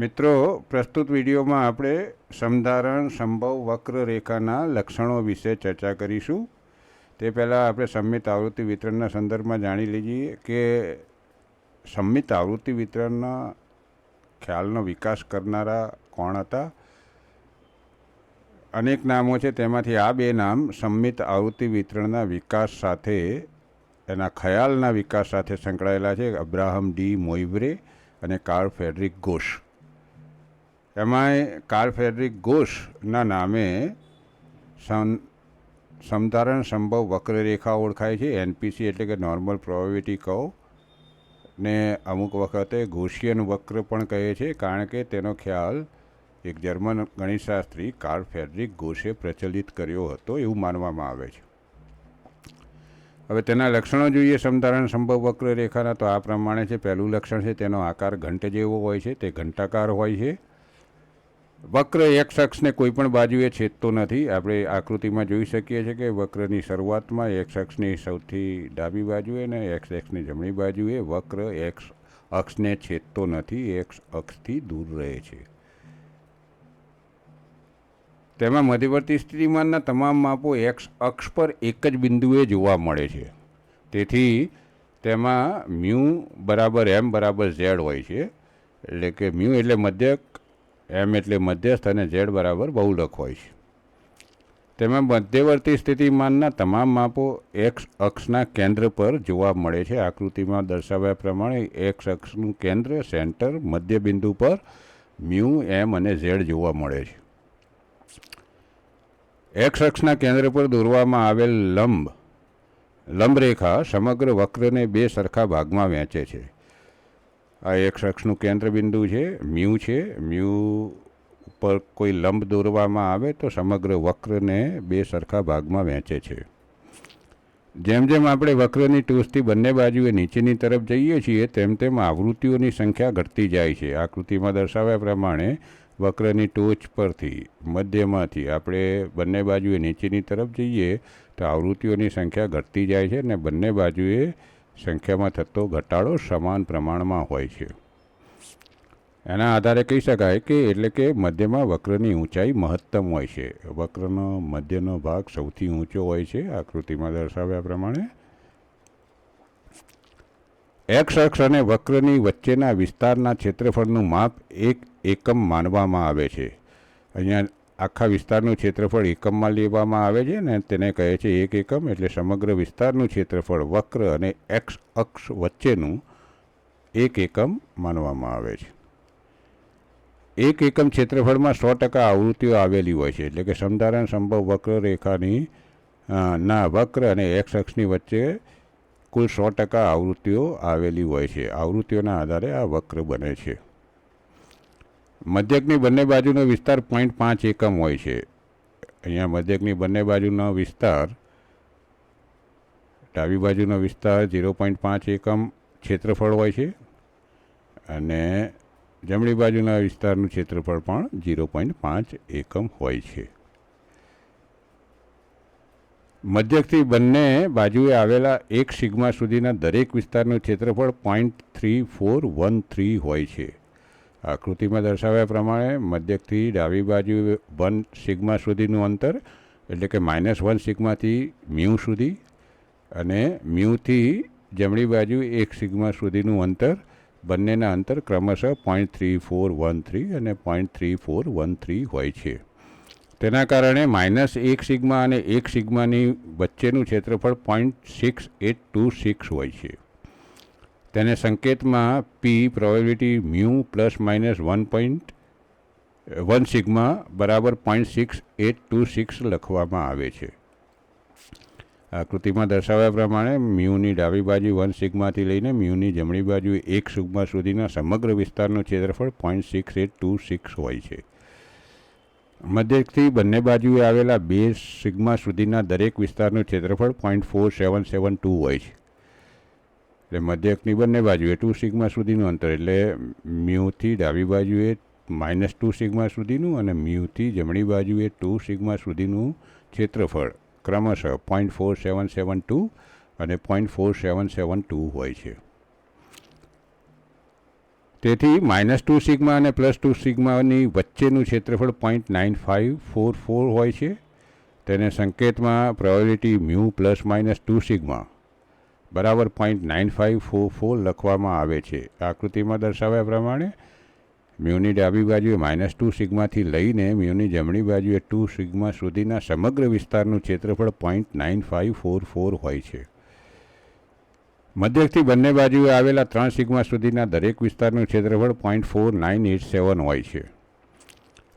મિત્રો, પ્રસ્તુત વિડીયોમાં આપણે સમધારણ, સંભવ વક્રરેખાના લક્ષણો વિશે ચર્ચા કરીશું. તે પહેલાં આપણે સંમિત આવૃત્તિ વિતરણના સંદર્ભમાં જાણી લઈએ કે સંમિત આવૃત્તિ વિતરણના ખ્યાલનો વિકાસ કરનારા કોણ હતા? અનેક નામો છે, તેમાંથી આ બે નામ સંમિત આવૃત્તિ વિતરણના વિકાસ સાથે, એના ખ્યાલના વિકાસ સાથે સંકળાયેલા છે. અબ્રાહમ ડી મોઇબ્રે અને કાર્લ ફેડરિક ઘોષ એમાંય કાર્લ ફેડરિક ઘોષના નામે સમ સમધારણ સંભવ વક્રરેખા ઓળખાય છે, એનપીસી એટલે કે નોર્મલ પ્રોબેબિલિટી કહો ને અમુક વખતે ઘોષિયન વક્ર પણ કહે છે, કારણ કે તેનો ખ્યાલ એક જર્મન ગણિતશાસ્ત્રી કાર્લ ફેડરિક ઘોષે પ્રચલિત કર્યો હતો એવું માનવામાં આવે છે. હવે તેના લક્ષણો જોઈએ સમધારણ સંભવ વક્ર રેખાના તો આ પ્રમાણે છે, પહેલું લક્ષણ છે, તેનો આકાર ઘંટ જેવો હોય છે, તે ઘંટાકાર હોય છે વક્ર એક શખ્સને કોઈ પણ બાજુએ છેદતો નથી. આપણે આકૃતિમાં જોઈ શકીએ છીએ કે વક્રની શરૂઆતમાં એક શખ્સની સૌથી ડાબી બાજુએ અને એક્સ એક્સની જમણી બાજુએ વક્ર એક્સ અક્ષને છેદતો નથી એક્સ અક્ષથી દૂર રહે છે. તેમાં મધ્યવર્તી સ્થિતિમાનના તમામ માપો એક્સ અક્ષ પર એક જ બિંદુએ જોવા મળે છે. તેથી તેમાં મ્યુ બરાબર એમ બરાબર ઝેડ હોય છે. એટલે કે મ્યુ એટલે મધ્યક એમ એટલે મધ્યસ્થ અને ઝેડ બરાબર બહુલક હોય છે. તેમાં મધ્યવર્તી સ્થિતિમાનના તમામ માપો એક્સ અક્ષના કેન્દ્ર પર જોવા મળે છે. આકૃતિમાં દર્શાવ્યા પ્રમાણે એક્સ અક્ષનું કેન્દ્ર સેન્ટર મધ્યબિંદુ પર મ્યુ, એમ અને ઝેડ જોવા મળે છે. એક્સ અક્ષના કેન્દ્ર પર દોરવામાં આવેલ લંબ, લંબરેખા સમગ્ર વક્રને બે સરખા ભાગમાં વહેંચે છે. આ એક અક્ષનું કેન્દ્ર બિંદુ છે, મ્યુ છે. મ્યુ ઉપર કોઈ લંબ દોરવામાં આવે તો સમગ્ર વક્રને બે સરખા ભાગમાં વહેંચે છે. જેમ જેમ આપણે વક્રની ટોચથી બંને બાજુએ નીચેની તરફ જઈએ છીએ, તેમ તેમ આવૃત્તિઓની સંખ્યા ઘટતી જાય છે. આકૃતિમાં દર્શાવ્યા પ્રમાણે વક્રની ટોચ પરથી મધ્યમાંથી આપણે બંને બાજુએ નીચેની તરફ જઈએ તો આવૃત્તિઓની સંખ્યા ઘટતી જાય છે અને બંને બાજુએ સંખ્યામાં થતો ઘટાડો સમાન પ્રમાણમાં હોય છે. એના આધારે કહી શકાય કે એટલે કે મધ્યમાં વક્રની ઊંચાઈ મહત્તમ હોય છે. વક્રનો મધ્યનો ભાગ સૌથી ઊંચો હોય છે આકૃતિમાં દર્શાવ્યા પ્રમાણે. એક્સ અક્ષ અને વક્રની વચ્ચેના વિસ્તારના ક્ષેત્રફળનું માપ એક એકમ માનવામાં આવે છે. અહીંયા આખા વિસ્તારનું ક્ષેત્રફળ એકમમાં લેવામાં આવે છે ને તેને કહે છે એક એકમ એટલે સમગ્ર વિસ્તારનું ક્ષેત્રફળ વક્ર અને એક્સ અક્ષ વચ્ચેનું એક એકમ માનવામાં આવે છે. એક એકમ ક્ષેત્રફળમાં સો ટકા આવૃત્તિઓ આવેલી હોય છે એટલે કે સમધારણ સંભવ વક્ર રેખાની ના, વક્ર અને એક્સ અક્ષની વચ્ચે કુલ સો ટકા આવૃત્તિઓ આવેલી હોય છે. આવૃત્તિઓના આધારે આ વક્ર બને છે. મધ્યકની બંને બાજુનો વિસ્તાર પોઈન્ટ પાંચ એકમ હોય છે. અહીંયા મધ્યકની બંને બાજુનો વિસ્તાર ડાબી બાજુનો વિસ્તાર ઝીરો પોઈન્ટ પાંચ એકમ ક્ષેત્રફળ હોય છે અને જમણી બાજુના વિસ્તારનું ક્ષેત્રફળ પણ ઝીરો પોઈન્ટ પાંચ એકમ હોય છે. મધ્યકથી બંને બાજુએ આવેલા એક સિગ્મા સુધીના દરેક વિસ્તારનું ક્ષેત્રફળ point three four one three હોય છે. આકૃતિમાં દર્શાવ્યા પ્રમાણે મધ્યકથી ડાબી બાજુ વન સિગ્મા સુધીનું અંતર, એટલે કે માઇનસ વન સિગ્માથી મ્યુ સુધી અને મ્યુથી જમણી બાજુ એક સિગ્મા સુધીનું અંતર, બંનેના અંતર ક્રમશઃ point three four one three અને point three four one three હોય છે. તેના કારણે માઇનસ એક સિગ્મા અને એક સિગ્માની વચ્ચેનું ક્ષેત્રફળ point six eight two six હોય છે. તેને સંકેતમાં P probability mu plus minus one point one sigma બરાબર point six eight two six લખવામાં આવે છે. આકૃતિમાં દર્શાવ્યા પ્રમાણે મ્યુની ડાબી બાજુ વન સિગ્માથી લઈને મ્યુની જમણી બાજુ એક સિગ્મા સુધીના સમગ્ર વિસ્તારનું ક્ષેત્રફળ point six eight two six હોય છે. મધ્યથી બંને બાજુએ આવેલા બે સિગ્મા સુધીના દરેક વિસ્તારનું ક્ષેત્રફળ point four seven seven two હોય છે. એટલે મધ્યકની બંને બાજુએ ટુ સિગ્મા સુધીનું અંતર એટલે મ્યુથી ડાબી બાજુએ માઇનસ ટુ સિગ્મા સુધીનું અને મ્યુથી જમણી બાજુએ ટુ સિગ્મા સુધીનું ક્ષેત્રફળ. ક્રમશઃ point four seven seven two અને point four seven seven two હોય છે. તેથી માઇનસ ટુ સિગ્મા અને પ્લસ ટુ સિગ્માની વચ્ચેનું ક્ષેત્રફળ point nine five four four હોય છે. તેને સંકેતમાં priority mu plus minus two sigma બરાબર point nine five four four લખવામાં આવે છે. આકૃતિમાં દર્શાવ્યા પ્રમાણે મ્યુની ડાબી બાજુએ માઇનસ ટુ સિગ્માથી લઈને મ્યુની જમણી બાજુએ ટુ સિગ્મા સુધીના સમગ્ર વિસ્તારનું ક્ષેત્રફળ point nine five four four હોય છે. મધ્યકથી બંને બાજુએ આવેલા ત્રણ સિગ્મા સુધીના દરેક વિસ્તારનું ક્ષેત્રફળ point four nine eight seven હોય છે.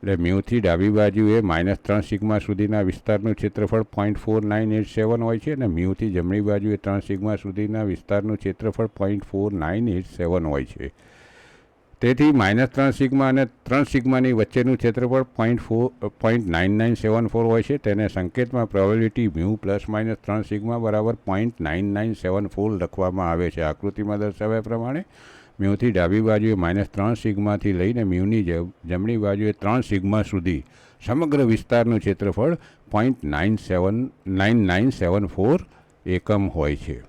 એટલે મ્યુથી ડાબી બાજુએ માઇનસ ત્રણ સિગ્મા સુધીના વિસ્તારનું ક્ષેત્રફળ point four nine eight seven હોય છે અને મ્યુથી જમણી બાજુએ ત્રણ સિગ્મા સુધીના વિસ્તારનું ક્ષેત્રફળ point four nine eight seven હોય છે. તેથી માઇનસ ત્રણ સિગ્મા અને ત્રણ સિગ્માની વચ્ચેનું ક્ષેત્રફળ point four point nine nine seven four હોય છે. તેને સંકેતમાં પ્રોબેબિલિટી મ્યુ પ્લસ માઇનસ ત્રણ સિગ્મા બરાબર point nine nine seven four લખવામાં આવે છે. આકૃતિમાં દર્શાવ્યા પ્રમાણે મ્યુથી ડાબી બાજુએ માઇનસ ત્રણ સિગ્માથી લઈને મ્યુની જમણી બાજુએ ત્રણ સિગ્મા સુધી સમગ્ર વિસ્તારનું ક્ષેત્રફળ point nine seven nine nine seven four એકમ હોય છે.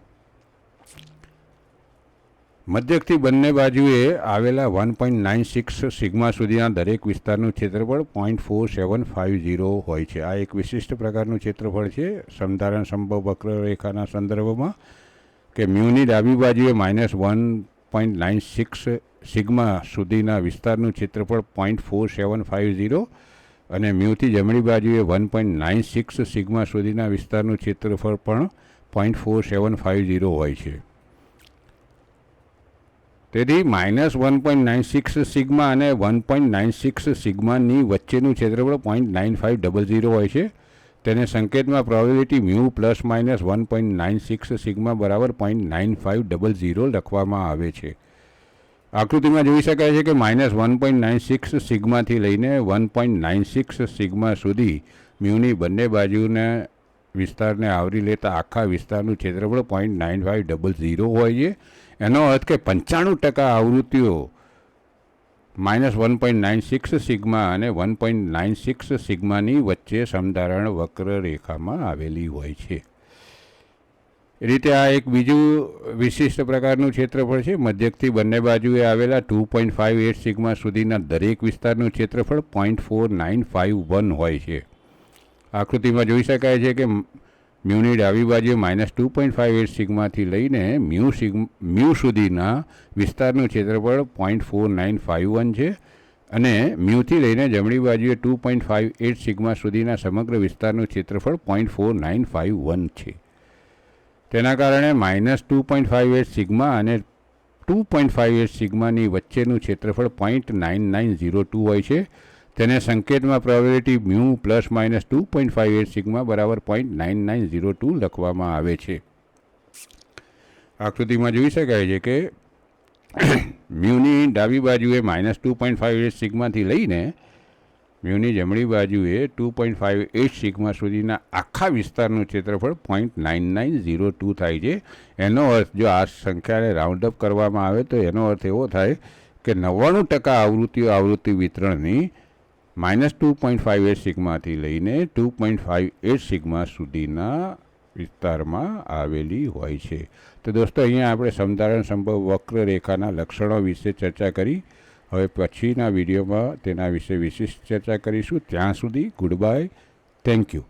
મધ્યકથી બંને બાજુએ આવેલા one point nine six sigma સુધીના દરેક વિસ્તારનું ક્ષેત્રફળ point four seven five zero હોય છે. આ એક વિશિષ્ટ પ્રકારનું ક્ષેત્રફળ છે. સમધારણ સંભવ વક્રરેખાના સંદર્ભમાં કે મ્યુની ડાબી બાજુએ minus one point nine six sigma સુધીના વિસ્તારનું ક્ષેત્રફળ point four seven five zero અને મ્યુથી જમણી બાજુએ one point nine six sigma સુધીના વિસ્તારનું ક્ષેત્રફળ પણ point four seven five zero હોય છે. તેથી minus one point nine six sigma અને વન પોઈન્ટ નાઇન સિક્સ સિગ્માની વચ્ચેનું ક્ષેત્રફળ point nine five double zero હોય છે. તેને સંકેતમાં probability mu plus minus one point nine six sigma બરાબર point nine five double zero લખવામાં આવે છે. આકૃતિમાં જોઈ શકાય છે કે minus one point nine six સિગ્માથી લઈને one point nine six sigma સુધી મ્યુની બંને બાજુના વિસ્તારને આવરી લેતા આખા વિસ્તારનું ક્ષેત્રફળ point nine five double zero હોય છે. એનો અર્થ કે પંચાણું ટકા આવૃત્તિઓ minus one point nine six sigma અને વન પોઈન્ટ નાઇન સિક્સ સિગ્માની વચ્ચે સમધારણ વક્રરેખામાં આવેલી હોય છે. એ રીતે આ એક બીજું વિશિષ્ટ પ્રકારનું ક્ષેત્રફળ છે. મધ્યકથી બંને બાજુએ આવેલા two point five eight sigma સુધીના દરેક વિસ્તારનું ક્ષેત્રફળ point four nine five one હોય છે. આકૃતિમાં જોઈ શકાય છે કે મ્યુની ડાબી બાજુએ minus two point five eight સિગમાથી લઈને મ્યુ સિગ મ્યુ સુધીના વિસ્તારનું ક્ષેત્રફળ point four nine five one છે અને મ્યુથી લઈને જમણી બાજુએ two point five eight sigma સુધીના સમગ્ર વિસ્તારનું ક્ષેત્રફળ point four nine five one છે. તેના કારણે minus two point five eight sigma અને ટુ પોઈન્ટ ફાઇવ એટ સિગમાની વચ્ચેનું ક્ષેત્રફળ point nine nine zero two હોય છે. તેને સંકેતમાં probability mu plus minus two point five eight sigma બરાબર point nine nine zero two લખવામાં આવે છે. આકૃતિમાં જોઈ શકાય છે કે મ્યુની ડાબી બાજુએ minus two point five eight સિગ્માથી લઈને મ્યુની જમણી બાજુએ two point five eight sigma સુધીના આખા વિસ્તારનું ક્ષેત્રફળ point nine nine zero two થાય છે. એનો અર્થ જો આ સંખ્યાને રાઉન્ડ અપ કરવામાં આવે તો એનો અર્થ એવો થાય કે નવ્વાણું ટકા આવૃત્તિઓ આવૃત્તિ વિતરણની minus two point five eight સિગ્માથી લઈને two point five eight sigma સુધીના વિસ્તારમાં આવેલી હોય છે. તો દોસ્તો, અહીંયા આપણે સમધારણ સંભવ વક્રરેખાના લક્ષણો વિશે ચર્ચા કરી. હવે પછીના વિડીયોમાં તેના વિશે વિશિષ્ટ ચર્ચા કરીશું. ત્યાં સુધી ગુડ બાય થેન્ક યુ